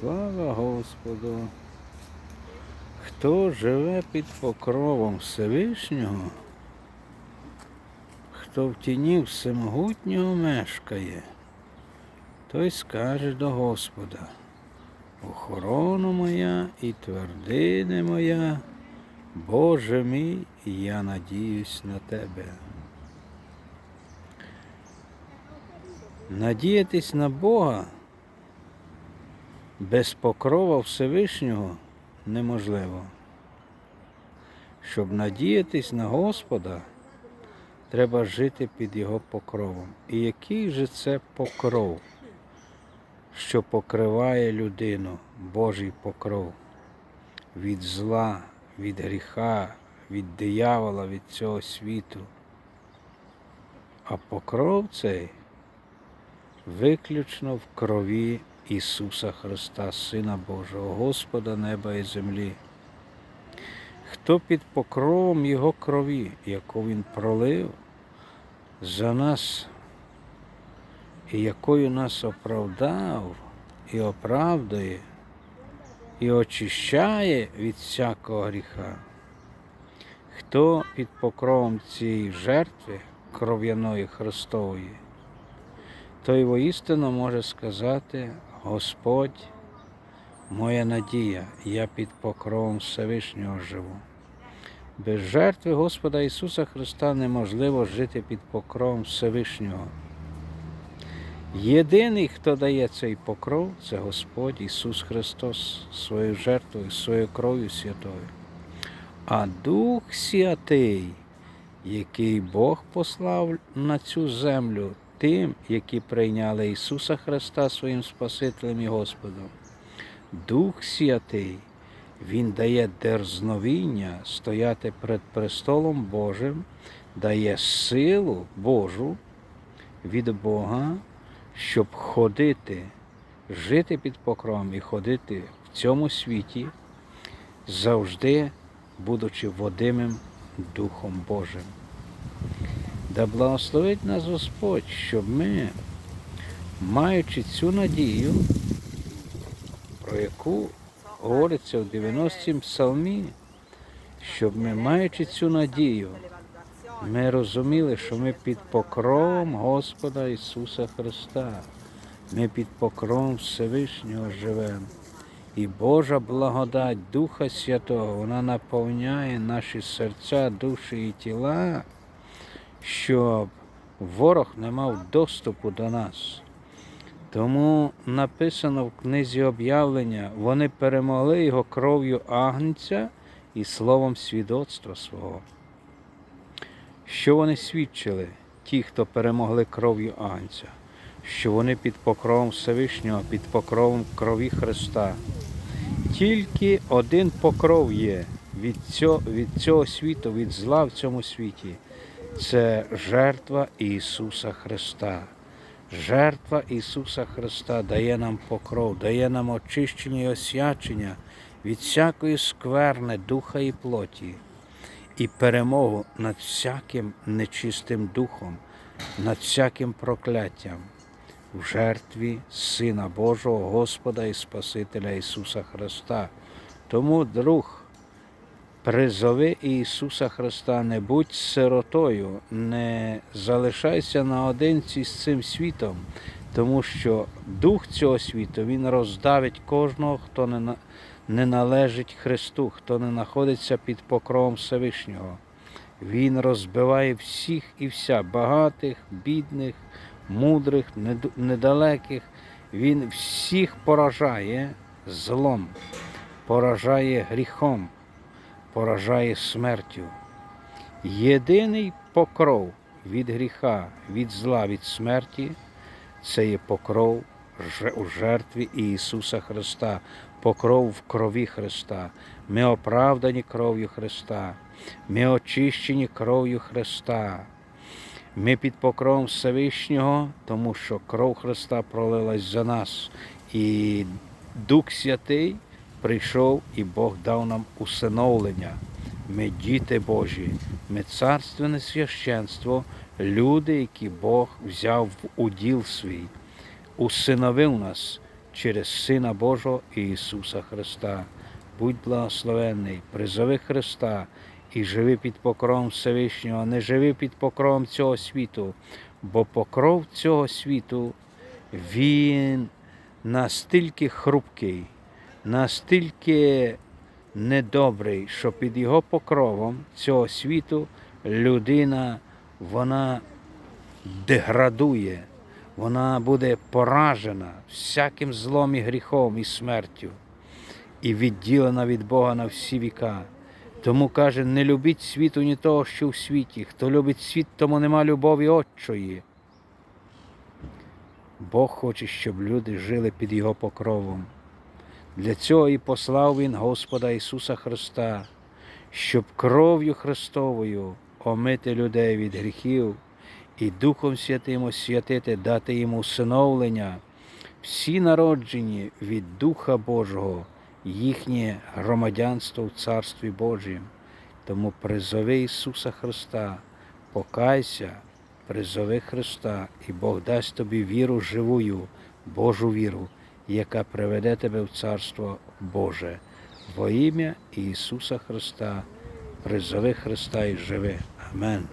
Слава Господу. Хто живе під покровом Всевишнього, хто в тіні всемогутнього мешкає, той скаже до Господа, охорона моя і твердине моя, Боже мій, я надіюсь на Тебе. Надіятись на Бога без покрова Всевишнього неможливо. Щоб надіятись на Господа, треба жити під Його покровом. І який же це покров, що покриває людину, Божий покров від зла, від гріха, від диявола, від цього світу. А покров цей виключно в крові Ісуса Христа, Сина Божого, Господа неба і землі. Хто під покровом Його крові, яку Він пролив за нас, і якою нас оправдав і оправдує, і очищає від всякого гріха, хто під покровом цієї жертви кров'яної Христової, той воістину може сказати, Господь, моя надія, я під покровом Всевишнього живу. Без жертви Господа Ісуса Христа неможливо жити під покровом Всевишнього. Єдиний, хто дає цей покров, це Господь Ісус Христос своєю жертвою, своєю кров'ю святою. А Дух Святий, який Бог послав на цю землю тим, які прийняли Ісуса Христа своїм Спасителем і Господом. Дух Святий, Він дає дерзновіння стояти перед престолом Божим, дає силу Божу від Бога, щоб ходити, жити під покровом і ходити в цьому світі, завжди будучи водимим Духом Божим. Да благословить нас Господь, щоб ми, маючи цю надію, про яку говориться в 90-м псалмі, щоб ми, маючи цю надію, ми розуміли, що ми під покровом Господа Ісуса Христа, ми під покровом Всевишнього живемо. І Божа благодать Духа Святого, вона наповняє наші серця, душі і тіла щоб ворог не мав доступу до нас. Тому написано в книзі об'явлення, вони перемогли його кров'ю агнця і словом свідоцтва свого. Що вони свідчили, ті, хто перемогли кров'ю агнця, що вони під покровом Всевишнього, під покровом крові Христа. Тільки один покров є від цього, від цього світу, від зла в цьому світі це жертва Ісуса Христа. Жертва Ісуса Христа дає нам покров, дає нам очищення і освячення від всякої скверни духа і плоті, і перемогу над всяким нечистим духом, над всяким прокляттям в жертві Сина Божого, Господа і Спасителя Ісуса Христа. Тому, друг, Призови Ісуса Христа, не будь сиротою, не залишайся наодинці з цим світом, тому що дух цього світу Він роздавить кожного, хто не не належить Христу, хто не знаходиться під покровом Всевишнього. Він розбиває всіх і вся, багатих, бідних, мудрих, недалеких. Він всіх поражає злом, поражає гріхом поражає смертю. Єдиний покров від гріха, від зла, від смерті це є покров у жертві Ісуса Христа, покров в крові Христа. Ми оправдані кров'ю Христа, ми очищені кров'ю Христа. Ми під покровом Всевишнього, тому що кров Христа пролилась за нас. І Дух Святий прийшов і Бог дав нам усиновлення. Ми діти Божі, ми царственне священство, люди, які Бог взяв в уділ свій, усиновив нас через Сина Божого Ісуса Христа. Будь благословенний, призови Христа і живи під покровом Всевишнього, не живи під покровом цього світу, бо покров цього світу, він настільки хрупкий, настільки недобрий, що під його покровом цього світу людина вона деградує, вона буде поражена всяким злом і гріхом і смертю, і відділена від Бога на всі віка. Тому каже, не любіть світу ні того, що в світі. Хто любить світ, тому нема любові отчої. Бог хоче, щоб люди жили під Його покровом. Для цього і послав Він Господа Ісуса Христа, щоб кров'ю Христовою омити людей від гріхів і Духом Святим освятити, дати їм усиновлення, всі народжені від Духа Божого, їхнє громадянство в Царстві Божім. Тому призови Ісуса Христа, покайся, призови Христа, і Бог дасть тобі віру живую, Божу віру, яка приведе тебе в Царство Боже. Во ім'я Ісуса Христа, призови Христа і живи. Амен.